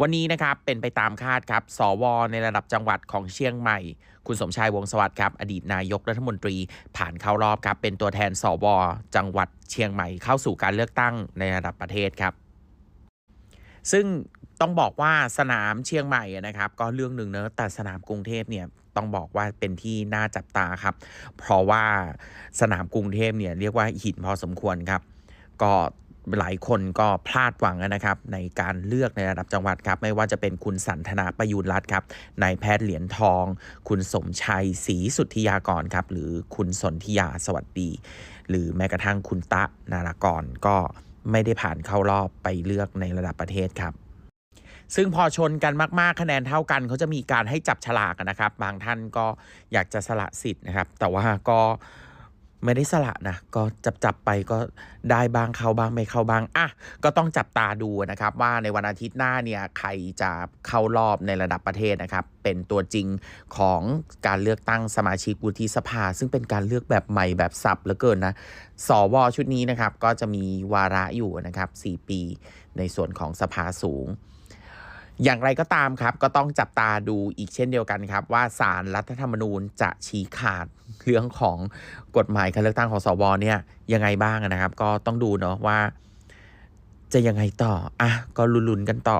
วันนี้นะครับเป็นไปตามคาดครับสวในระดับจังหวัดของเชียงใหม่ คุณสมชายวงสวัสดิ์ครับ อดีตนายกรัฐมนตรีผ่านเข้ารอบครับ เป็นตัวแทนสวจังหวัดเชียงใหม่เข้าสู่การเลือกตั้งในระดับประเทศครับ ซึ่งต้องบอกว่าสนามเชียงใหม่นะครับ ก็เรื่องหนึ่งเนอะแต่สนามกรุงเทพเนี่ยต้องบอกว่าเป็นที่น่าจับตาครับ เพราะว่าสนามกรุงเทพเนี่ยเรียกว่าหินพอสมควรครับ ก็ หลายคนก็พลาดหวังนะครับ ในการเลือกในระดับจังหวัดครับ ไม่ว่าจะเป็นคุณสันทนาประยูรรัตน์ครับนายแพทย์เหรียญทอง คุณสมชัยศรีสุทธิยากรครับ หรือคุณสนธิยาสวัสดี หรือแม้กระทั่งคุณตะนารากรก็ไม่ได้ผ่านเข้ารอบไปเลือกในระดับประเทศครับซึ่งพอชนกันมากๆ คะแนนเท่ากันเขาจะมีการให้จับฉลากนะครับ บางท่านก็อยากจะสละสิทธิ์นะครับ แต่ว่าก็ ไม่ได้สละนะ ก็จับจับๆไปก็ได้บ้างเข้าบ้างไม่เข้าบ้างอะก็ต้องจับตาดูนะครับว่าในวันอาทิตย์หน้าเนี่ยใครจะเข้ารอบในระดับประเทศนะครับ เป็นตัวจริงของการเลือกตั้งสมาชิกวุฒิสภา ซึ่งเป็นการเลือกแบบใหม่แบบสับเหลือเกินนะสวชุดนี้นะครับก็จะมีวาระอยู่นะครับ 4 ปีในส่วนของสภาสูง อย่างไรก็ตามครับ ก็ต้องจับตาดูอีกเช่นเดียวกันครับ ว่าสารรัฐธรรมนูญจะชี้ขาดเรื่องของกฎหมายการเลือกตั้งของสวเนี่ยยังไงบ้างนะครับ ก็ต้องดูเนาะว่า จะยังไงต่ออะก็ลุ้นๆกันต่อ